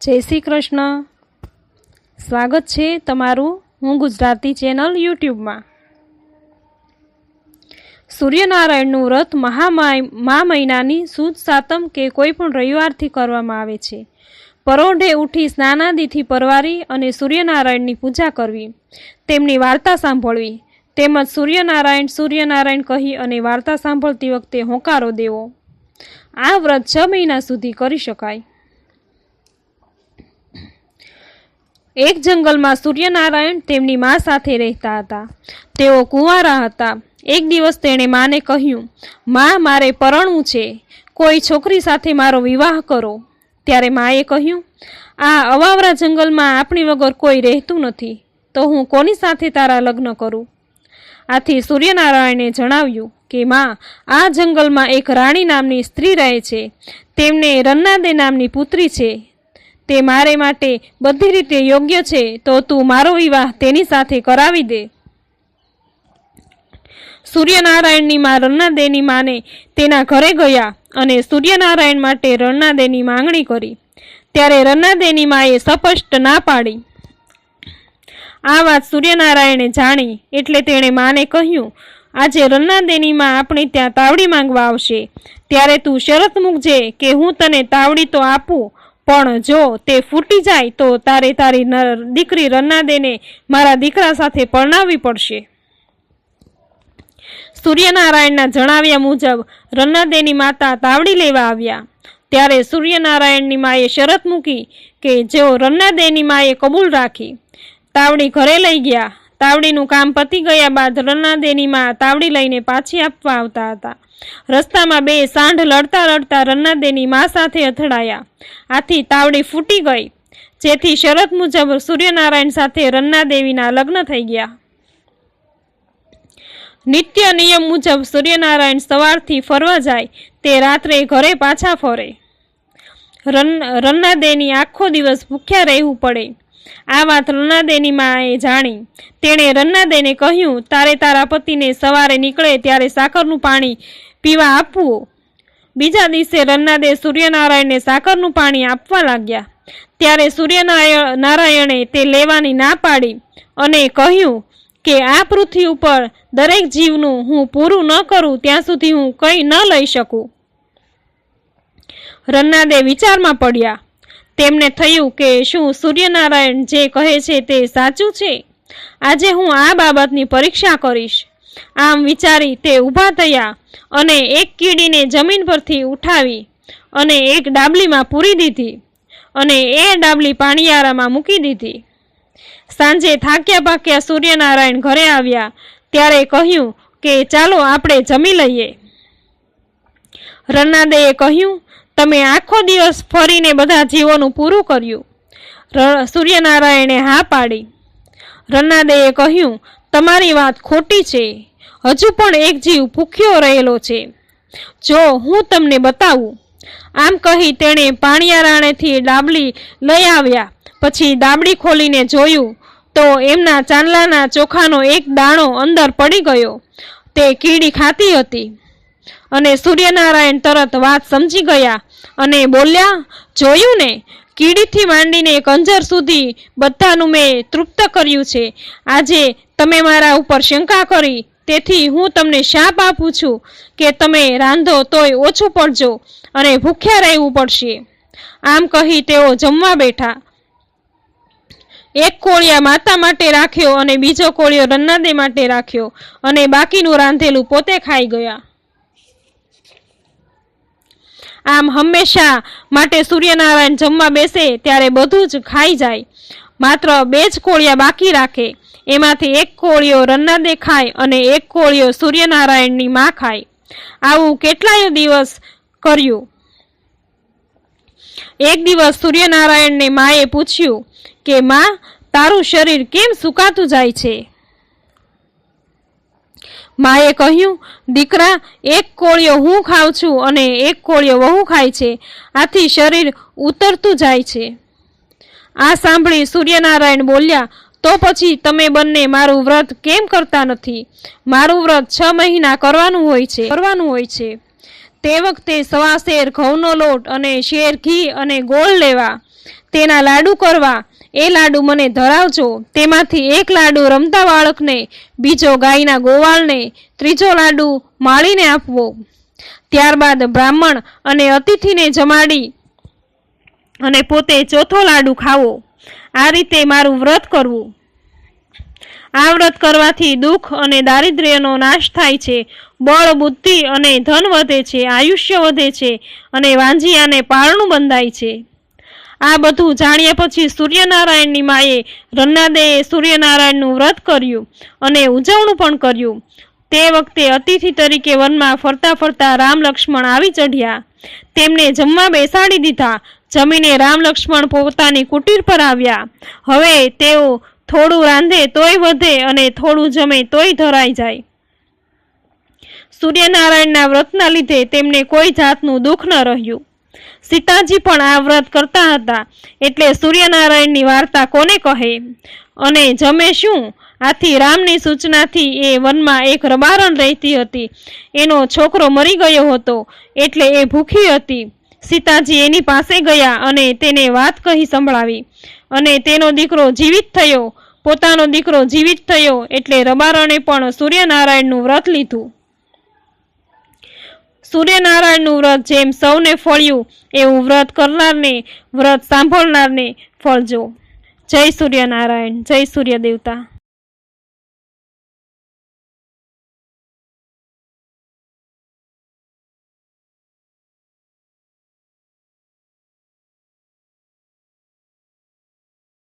જય શ્રી કૃષ્ણ. સ્વાગત છે તમારું હું ગુજરાતી ચેનલ યુટ્યુબમાં. સૂર્યનારાયણનું વ્રત મહામાય મા મહિનાની સુદ, સાતમ કે કોઈ પણ રવિવારથી કરવામાં આવે છે. પરોઢે ઉઠી સ્નાનાદિથી પરવારી અને સૂર્યનારાયણની પૂજા કરવી. તેમની વાર્તા સાંભળવી. તેમજ સૂર્યનારાયણ સૂર્યનારાયણ કહી અને વાર્તા સાંભળતી વખતે હોંકારો દેવો. આ વ્રત છ મહિના સુધી કરી શકાય. એક જંગલમાં સૂર્યનારાયણ તેમની મા સાથે રહેતા હતા. તેઓ કુંવારા હતા. એક દિવસ તેણે માને કહ્યું, મા, મારે પરણવું છે. કોઈ છોકરી સાથે મારો વિવાહ કરો. ત્યારે માએ કહ્યું, આ અવાવરા જંગલમાં આપણી વગર કોઈ રહેતું નથી, તો હું કોની સાથે તારા લગ્ન કરું? આથી સૂર્યનારાયણે જણાવ્યું કે, માં, આ જંગલમાં એક રાણી નામની સ્ત્રી રહે છે. તેમને રન્નાદે નામની પુત્રી છે. તે મારે માટે બધી રીતે યોગ્ય છે, તો તું મારો વિવાહ તેની સાથે કરાવી દે. સૂર્યનારાયણની માં રણનાદેની માને તેના ઘરે ગયા અને સૂર્યનારાયણ માટે રણનાદેની માંગણી કરી. ત્યારે રણનાદેની માએ સ્પષ્ટ ના પાડી. આ વાત સૂર્યનારાયણે જાણી એટલે તેણે માને કહ્યું, આજે રન્નાદેની માં આપણે ત્યાં તાવડી માંગવા આવશે. ત્યારે તું શરત મૂકજે કે હું તને તાવડી તો આપું પણ જો તે ફૂટી જાય તો તારે તારી દીકરી રન્નાદેને મારા દીકરા સાથે પરણાવવી પડશે. સૂર્યનારાયણના જણાવ્યા મુજબ રન્નાદેની માતા તાવડી લેવા આવ્યા. ત્યારે સૂર્યનારાયણની માએ શરત મૂકી કે જેઓ રન્નાદેની માએ કબૂલ રાખી. તાવડી ઘરે લઈ ગયા. તાવડીનું કામ પતી ગયા બાદ રન્નાદેનીમાં તાવડી લઈને પાછી આપવા આવતા હતા. રસ્તામાં બે સાંઢ લડતા લડતા રન્નાદેની મા સાથે અથડાયા. આથી તાવડી ફૂટી ગઈ, જેથી શરત મુજબ સૂર્યનારાયણ સાથે રન્નાદેવીના લગ્ન થઈ ગયા. નિત્ય નિયમ મુજબ સૂર્યનારાયણ સવારથી ફરવા જાય, તે રાત્રે ઘરે પાછા ફરે. રન, રન્નાદેની આખો દિવસ ભૂખ્યા રહેવું પડે. આ વાત રન્નાદેની માએ જાણી. તેણે રન્નાદેને કહ્યું, તારે તારા પતિને સવારે નીકળે ત્યારે સાકરનું પાણી પીવા આપવું. બીજા દિવસે રન્નાદે સૂર્યનારાયણને સાકરનું પાણી આપવા લાગ્યા. ત્યારે સૂર્યનારાયણ નારાયણે તે લેવાની ના પાડી અને કહ્યું કે, આ પૃથ્વી ઉપર દરેક જીવનું હું પૂરું ન કરું, ત્યાં સુધી હું કંઈ ન લઈ શકું. રન્નાદે વિચારમાં પડ્યા. તેમને થયું કે શું સૂર્યનારાયણ જે કહે છે તે સાચું છે? આજે હું આ બાબતની પરીક્ષા કરીશ. આમ વિચારી તે ઊભા થયા અને એક કીડીને જમીન પરથી ઉઠાવી અને એક ડાબલીમાં પૂરી દીધી અને એ ડાબલી પાણીયારામાં મૂકી દીધી. સાંજે થાક્યા પાક્યા સૂર્યનારાયણ ઘરે આવ્યા ત્યારે કહ્યું કે ચાલો આપણે જમી લઈએ. રન્નાદેએ કહ્યું તમે આખો દિવસ ફરીને બધા જીવોનું પૂરું કર્યું. સૂર્યનારાયણે હા પાડી. રન્નાદેએ કહ્યું, તમારી વાત ખોટી છે. હજુ પણ એક જીવ ભૂખ્યો રહેલો છે. જો હું તમને બતાવું. આમ કહી તેણે પાણીયારાણેથી ડાબલી લઈ આવ્યા. પછી ડાબડી ખોલીને જોયું તો એમના ચાંદલાના ચોખાનો એક દાણો અંદર પડી ગયો. તે કીડી ખાતી હતી. અને સૂર્યનારાયણ તરત વાત સમજી ગયા અને બોલ્યા, જોયું ને, કીડીથી માંડીને કંજર સુધી બધાનું મેં તૃપ્ત કર્યું છે. આજે તમે મારા ઉપર શંકા કરી, તેથી હું તમને શાપ આપું છું કે તમે રાંધો તોય ઓછું પડજો અને ભૂખ્યા રહેવું પડશે. આમ કહી તેઓ જમવા બેઠા. એક કોળિયા માતા માટે રાખ્યો અને બીજો કોળિયો રન્નાદે માટે રાખ્યો અને બાકીનું રાંધેલું પોતે ખાઈ ગયા. આમ હંમેશા માટે સૂર્યનારાયણ જમવા બેસે ત્યારે બધું જ ખાઈ જાય. માત્ર બે જ કોળિયા બાકી રાખે. એમાંથી એક કોળિયો રન્નાદે ખાય અને એક કોળિયો સૂર્યનારાયણની માં ખાય. આવું કેટલાય દિવસ કર્યું? એક દિવસ સૂર્યનારાયણને માએ પૂછ્યું કે, માં, તારું શરીર કેમ સુકાતું જાય છે? માએ કહ્યું, દીકરા, એક કોળિયો હું ખાઉં છું અને એક કોળિયો વહુ ખાય છે. આથી શરીર ઉતરતું જાય છે. આ સાંભળી સૂર્યનારાયણ બોલ્યા, તો પછી તમે બંને મારું વ્રત કેમ કરતા નથી? મારું વ્રત છ મહિના કરવાનું હોય છે. કરવાનું હોય છે. તે વખતે સવા શેર ઘઉંનો લોટ અને શેર ઘી અને ગોળ લેવા, તેના લાડુ કરવા એ લાડુ મને ધરાવજો. તેમાંથી એક લાડુ રમતા બાળકને, બીજો ગાયના ગોવાળને, ત્રીજો લાડુ માળીને આપવો. ત્યારબાદ બ્રાહ્મણ અને અતિથિને જમાડી અને પોતે ચોથો લાડુ ખાવો. આ રીતે મારું વ્રત કરવું. આ વ્રત કરવાથી દુઃખ અને દારિદ્ર્યનો નાશ થાય છે. બળ, બુદ્ધિ અને ધન વધે છે. આયુષ્ય વધે છે અને વાંજિયાને પારણું બંધાય છે. આ બધું જાણ્યા પછી સૂર્યનારાયણની માએ રન્નાદેએ સૂર્યનારાયણનું વ્રત કર્યું અને ઉજવણું પણ કર્યું. તે વખતે અતિથિ તરીકે વનમાં ફરતા ફરતા રામ લક્ષ્મણ આવી ચઢ્યા. તેમને જમવા બેસાડી દીધા. જમીને રામ લક્ષ્મણ પોતાની કુટીર પર આવ્યા. હવે તેઓ થોડું રાંધે તોય વધે અને થોડું જમે તોય ધરાઈ જાય. સૂર્યનારાયણના વ્રતના લીધે તેમને કોઈ જાતનું દુઃખ ન રહ્યું. સીતાજી પણ આ વ્રત કરતા હતા. એટલે સૂર્યનારાયણની વાર્તા કોને કહે? અને જમે શું? આથી રામની સૂચનાથી એ વનમાં એક રબારણ રહેતી હતી. એનો છોકરો મરી ગયો હતો, એટલે એ ભૂખી હતી. સીતાજી એની પાસે ગયા અને તેને વાત કહી સંભળાવી. અને તેનો દીકરો જીવિત થયો. પોતાનો દીકરો જીવિત થયો, એટલે રબારણે પણ સૂર્યનારાયણનું વ્રત લીધું. સૂર્યનારાયણનું વ્રત જેમ સૌને ફળ્યું, એવું વ્રત કરનારને વ્રત સાંભળનારને ફળજો. જય સૂર્યનારાયણ, જય સૂર્ય દેવતા